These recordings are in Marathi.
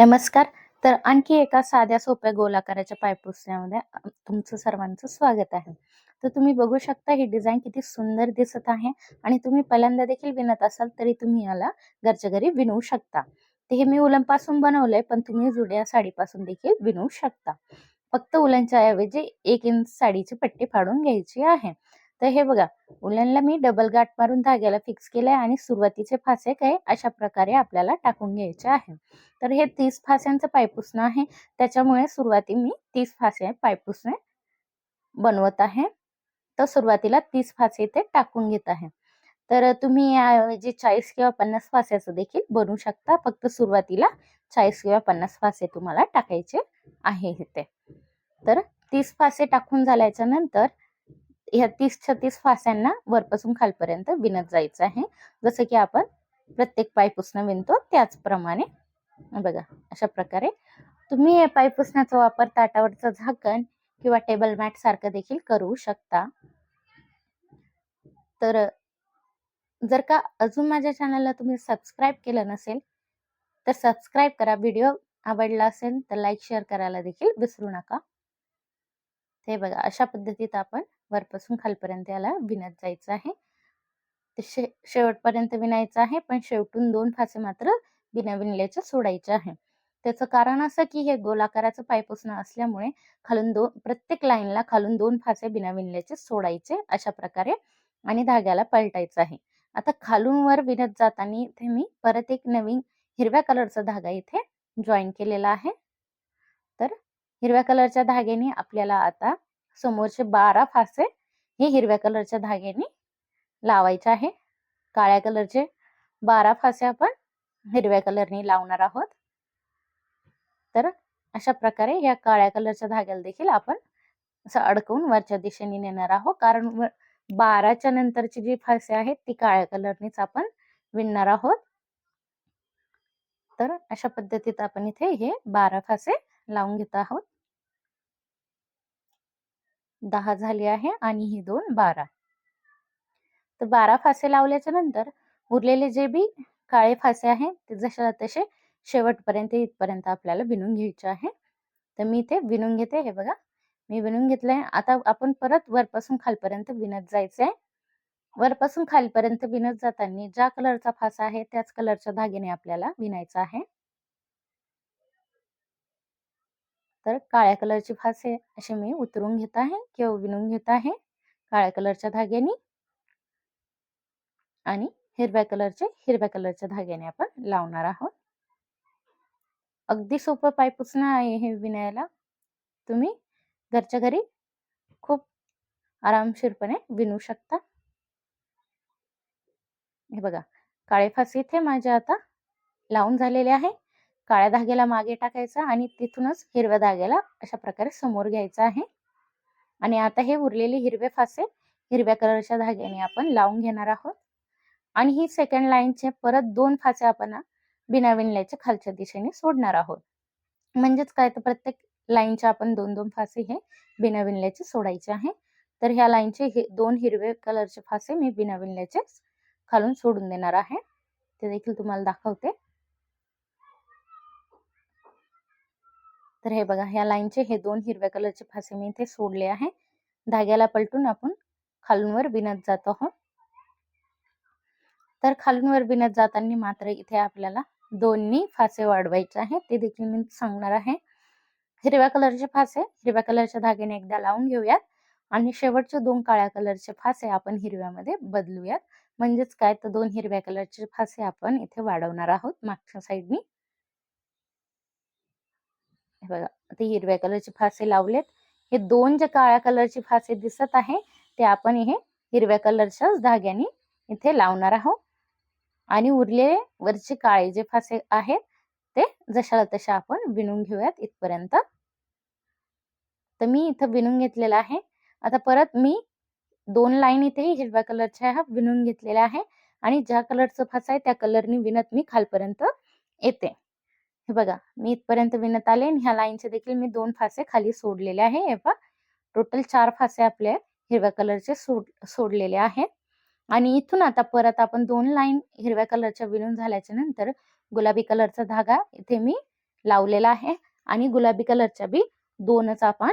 नमस्कार. तर आणखी एका साध्या सोप्या गोलाकाराच्या पायपुसण्यामध्ये तुमचं सर्वांचं स्वागत आहे. तर तुम्ही बघू शकता ही डिझाईन किती सुंदर दिसत आहे आणि तुम्ही पहिल्यांदा देखील विणत असाल तरी तुम्ही याला घरच्या घरी विणू शकता. ते हे मी उलनपासून बनवलंय पण तुम्ही जुड्या साडीपासून देखील विणू शकता. फक्त उलनच्या ऐवजी एक इंच साडीची पट्टी फाडून घ्यायची आहे. तर हे बघा उलनला मी डबल गाठ मारून धाग्याला फिक्स केलंय आणि सुरुवातीचे फासे काय अशा प्रकारे आपल्याला टाकून घ्यायचे आहे. तर हे तीस फास्यांचं पायपुसणं आहे. त्याच्यामुळे सुरुवाती मी तीस फासे पायपुसणे बनवत आहे. तर सुरुवातीला तीस फासे इथे टाकून घेत आहे. तर तुम्ही याऐवजी 40 किंवा 50 फास्याचं देखील बनवू शकता. फक्त सुरुवातीला 40 किंवा 50 फासे तुम्हाला टाकायचे आहे इथे. तर तीस फासे टाकून झाल्याच्यानंतर ह्या 30-36 फास्यांना वरपासून खालपर्यंत विणत जायचं आहे. जसं की आपण प्रत्येक पायपुसणं विणतो त्याचप्रमाणे. बघा अशा प्रकारे तुम्ही हे पायपुसण्याचा वापर ताटावरचं झाकण किंवा टेबल मॅट सारखं देखील करू शकता. तर जर का अजून माझ्या चॅनलला तुम्ही सबस्क्राईब केलं नसेल, तर सबस्क्राईब करा. व्हिडिओ आवडला असेल तर लाईक, शेअर करायला देखील विसरू नका. ते बघा अशा पद्धतीत आपण वरपासून खालपर्यंत याला विणत जायचं आहे. ते शे शेवटपर्यंत विणायचं आहे, पण शेवटून दोन फासे मात्र बिना विणल्याचे सोडायचे आहे. त्याचं कारण असं की हे गोलाकाराचं पायपुसणं असल्यामुळे खालून दोन प्रत्येक लाईनला खालून दोन फासे बिना विणल्याचे सोडायचे अशा प्रकारे आणि धाग्याला पलटायचं आहे. आता खालून वर विणत जाताना इथे मी परत एक नवीन हिरव्या कलरचा धागा इथे जॉईन केलेला आहे. तर हिरव्या कलरच्या धाग्याने आपल्याला आता समोरचे 12 फासे हे हिरव्या कलरच्या धाग्याने लावायचे आहे. काळ्या कलरचे 12 फासे आपण हिरव्या कलरने लावणार आहोत. तर अशा प्रकारे या काळ्या कलरच्या धाग्याला देखील आपण असं अडकवून वरच्या दिशेने नेणार आहोत. कारण बाराच्या नंतरची जी फासे आहेत ती काळ्या कलरनेच आपण विणणार आहोत. तर अशा पद्धतीत आपण इथे हे 12 फासे लावून घेत आहोत. दहा झाले आहे आणि ही 2 12. तर 12 फासे लावल्याच्या नंतर उरलेले जे बी काळे फासे आहेत ते जशाला तसे शेवटपर्यंत इथपर्यंत आपल्याला विणून घ्यायचे आहे. तर मी ते विणून घेते. हे बघा मी विणून घेतलंय. आता आपण परत वरपासून खालपर्यंत विणत जायचंय. वरपासून खालपर्यंत विणत जाताना ज्या कलरचा फासा आहे त्याच कलरच्या धाग्याने आपल्याला विणायचा आहे. तर काळ्या कलरचे फासे असे मी उतरून घेत आहे किंवा विणून घेत आहे काळ्या कलरच्या धाग्याने. आणि हिरव्या कलरचे हिरव्या कलरच्या धाग्याने आपण लावणार आहोत. अगदी सोपं पायपुसणं आहे हे विणायला. तुम्ही घरच्या घरी खूप आरामशीरपणे विणू शकता. हे बघा काळे फासे इथे माझे आता लावून झालेले आहे. काळ्या धाग्याला मागे टाकायचा आणि तिथूनच हिरव्या धाग्याला अशा प्रकारे समोर घ्यायचं आहे. आणि आता हे उरलेले हिरवे फासे हिरव्या कलरच्या धाग्याने आपण लावून घेणार आहोत. आणि ही सेकंड लाईनचे परत दोन फासे आपण बिना विणल्याचे खालच्या दिशेने सोडणार आहोत. म्हणजेच काय तर प्रत्येक लाईनचे आपण 2-2 फासे हे बिना विणल्याचे सोडायचे आहे. तर ह्या लाईनचे हे दोन हिरवे कलरचे फासे मी बिना विणल्याचे खालून सोडून देणार आहे. ते देखील तुम्हाला दाखवते. तर हे बघा ह्या लाईनचे हे दोन हिरव्या कलरचे फासे मी इथे सोडले आहे. धाग्याला पलटून आपण खालूनवर बिनत विणत जात आहोत. तर खालूनवर बिनत विणत जाताना मात्र इथे आपल्याला दोन्ही फासे वाढवायचे आहे ते देखील मी सांगणार आहे. हिरव्या कलरचे फासे हिरव्या कलरच्या धाग्याने एकदा लावून घेऊयात आणि शेवटचे दोन काळ्या कलरचे फासे आपण हिरव्यामध्ये बदलूयात. म्हणजेच काय तर दोन हिरव्या कलरचे फासे आपण इथे वाढवणार आहोत मागच्या साइडनी. बघा ते हिरव्या कलरचे फासे लावलेत. हे दोन जे काळ्या कलरचे फासे दिसत आहे ते आपण हे हिरव्या कलरच्याच धाग्याने इथे लावणार आहोत. आणि उरलेले वरचे काळे जे फासे आहेत ते जशाला तशा आपण विणून घेऊयात इथपर्यंत. तर मी इथं विणून घेतलेलं आहे. आता परत मी दोन लाईन इथे हिरव्या कलरच्या ह्या विणून घेतलेल्या आहे आणि ज्या कलरचा फासा आहे त्या कलरनी विणत मी खालपर्यंत येते. हे बघा मी इथपर्यंत विणत आले आणि ह्या लाईनचे देखील मी दोन फासे खाली सोडलेले आहे. हे बघा टोटल चार फासे आपले हिरव्या कलरचे सोड सोडलेले आहेत. आणि इथून आता परत आपण दोन लाईन हिरव्या कलरच्या विणून झाल्याच्यानंतर गुलाबी कलरचा धागा इथे मी लावलेला आहे आणि गुलाबी कलरच्या बी दोनच आपण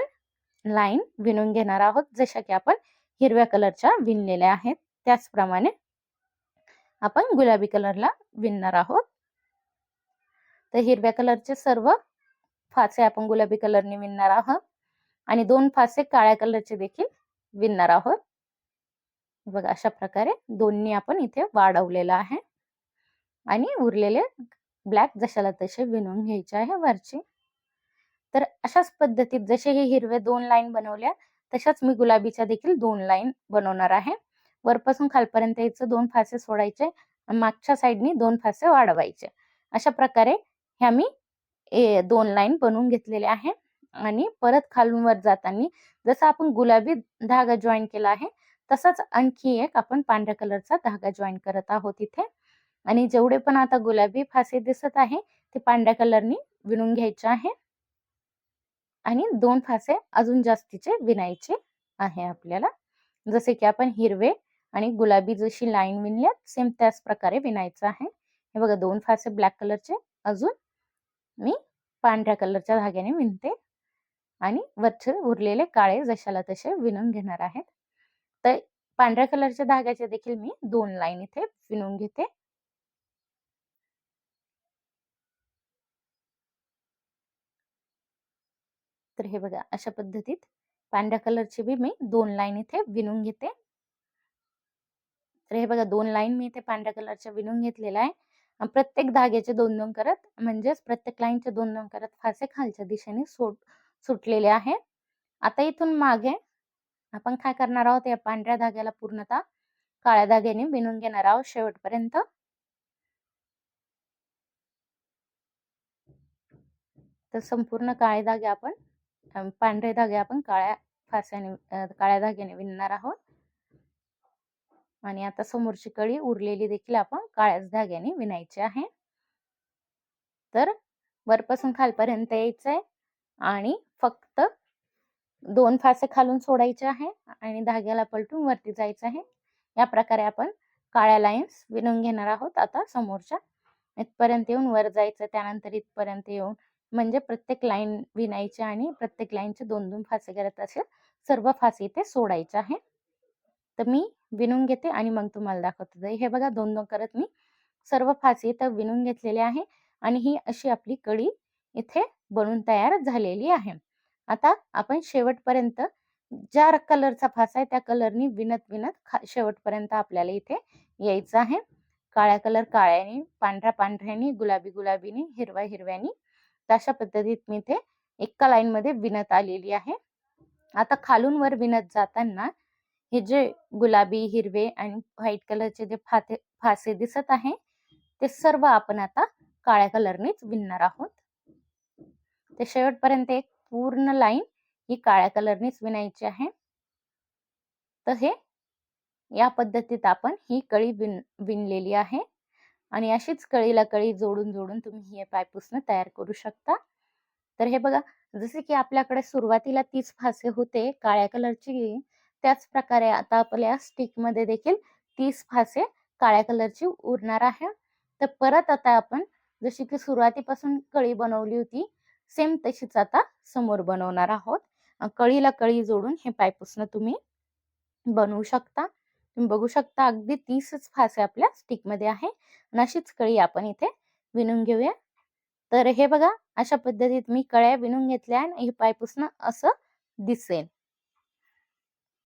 लाईन विणून घेणार आहोत जशा की आपण हिरव्या कलरच्या विणलेल्या आहेत त्याचप्रमाणे आपण गुलाबी कलरला विणणार आहोत तर हिरव्या कलरचे सर्व फासे आपण गुलाबी कलरने विणणार आहोत. आणि दोन फासे काळ्या कलरचे देखील विणणार आहोत. बघा अशा प्रकारे दोन्ही आपण इथे वाढवलेलं आहे. आणि उरलेले ब्लॅक जशाला तसे विणून घ्यायचे आहे वरचे. तर अशाच पद्धतीत जसे हे हिरवे दोन लाईन बनवल्या तशाच मी गुलाबीच्या देखील दोन लाईन बनवणार आहे. वरपासून खालपर्यंत याचे दोन फासे सोडायचे मागच्या साईडनी दोन फासे वाढवायचे. अशा प्रकारे ह्या मी ए दोन लाईन बनवून घेतलेले आहे. आणि परत खालून वर जाताना जसं आपण गुलाबी धागा जॉईन केला आहे तसाच आणखी एक आपण पांढऱ्या कलरचा धागा जॉईन करत आहोत इथे. आणि जेवढे पण आता गुलाबी फासे दिसत आहे ते पांढऱ्या कलरनी विणून घ्यायचे आहे. आणि दोन फासे अजून जास्तीचे विणायचे आहे आपल्याला. जसे की आपण हिरवे आणि गुलाबी जशी लाईन विणल्यात सेम त्याच प्रकारे विणायचं आहे. हे बघा दोन फासे ब्लॅक कलरचे अजून मी पांढऱ्या कलरच्या धाग्याने विणते आणि वरचे उरलेले काळे जशाला तसे विणून घेणार आहेत. तर पांढऱ्या कलरच्या धाग्याचे देखील मी दोन लाईन इथे विणून घेते. तर हे बघा अशा पद्धतीत पांढऱ्या कलरची बी मी दोन लाईन इथे विणून घेते. तर हे बघा दोन लाईन मी इथे पांढऱ्या कलरच्या विणून घेतलेल्या आहे. प्रत्येक धाग्याचे दोन दोन करत म्हणजेच प्रत्येक लाईनचे दोन दोन करत फासे खालच्या दिशेने सोट सुटलेले आहे. आता इथून मागे आपण काय करणार आहोत? या पांढऱ्या धाग्याला पूर्णतः काळ्या धाग्याने विणून घेणार आहोत शेवटपर्यंत. तर संपूर्ण काळे धागे आपण पांढरे धागे आपण काळ्या फास्याने काळ्या धाग्याने विणणार आहोत. आणि आता समोरची कळी उरलेली देखील आपण काळ्याच धाग्याने विणायची आहे. तर वरपासून खालपर्यंत यायचं आहे आणि फक्त दोन फासे खालून सोडायचे आहे आणि धाग्याला पलटून वरती जायचं आहे. या प्रकारे आपण काळ्या लाईन्स विणून घेणार आहोत. आता समोरच्या इथपर्यंत येऊन वर जायचं त्यानंतर इथपर्यंत येऊन म्हणजे प्रत्येक लाईन विणायची आणि प्रत्येक लाईनचे दोन दोन फासे करत असेल सर्व फासे इथे सोडायचे आहे. तर मी विणून घेते आणि मग तुम्हाला दाखवते. हे बघा दोन दोन करत मी सर्व फासी इथं विणून घेतलेले आहे आणि ही अशी आपली कडी इथे बनून तयार झालेली आहे. आता आपण शेवटपर्यंत ज्या कलरचा फासा आहे त्या कलरनी विणत विणत शेवटपर्यंत आपल्याला इथे यायचं आहे. काळ्या कलर काळ्याने पांढऱ्या पांढऱ्यानी गुलाबी गुलाबीनी हिरव्या हिरव्यानी अशा पद्धतीत मी इथे एका लाईन मध्ये विणत आलेली आहे. आता खालून वर विणत जाताना हे जे गुलाबी हिरवे आणि व्हाईट कलरचे जे फाते फासे दिसत आहे ते सर्व आपण आता काळ्या कलरनेच विणणार आहोत. ते शेवटपर्यंत एक पूर्ण लाईन ही काळ्या कलरनेच विणायची आहे. तर हे या पद्धतीत आपण ही कळी विण विणलेली आहे. आणि अशीच कळीला कळी जोडून जोडून तुम्ही हे पायपुसणं तयार करू शकता. तर हे बघा जसे की आपल्याकडे सुरुवातीला तीस फासे होते काळ्या कलरची त्याच प्रकारे आता आपल्या स्टिकमध्ये देखील तीस फासे काळ्या कलरची उरणार आहे. तर परत आता आपण जशी की सुरुवातीपासून कळी बनवली होती सेम तशीच आता समोर बनवणार आहोत. कळीला कळी जोडून हे पायपुसणं तुम्ही बनवू शकता. तुम्ही बघू शकता अगदी तीसच फासे आपल्या स्टिकमध्ये आहे. अशीच कळी आपण इथे विणून घेऊया. तर हे बघा अशा पद्धतीत मी कळ्या विणून घेतल्या आणि हे पायपुसणं असं दिसेल.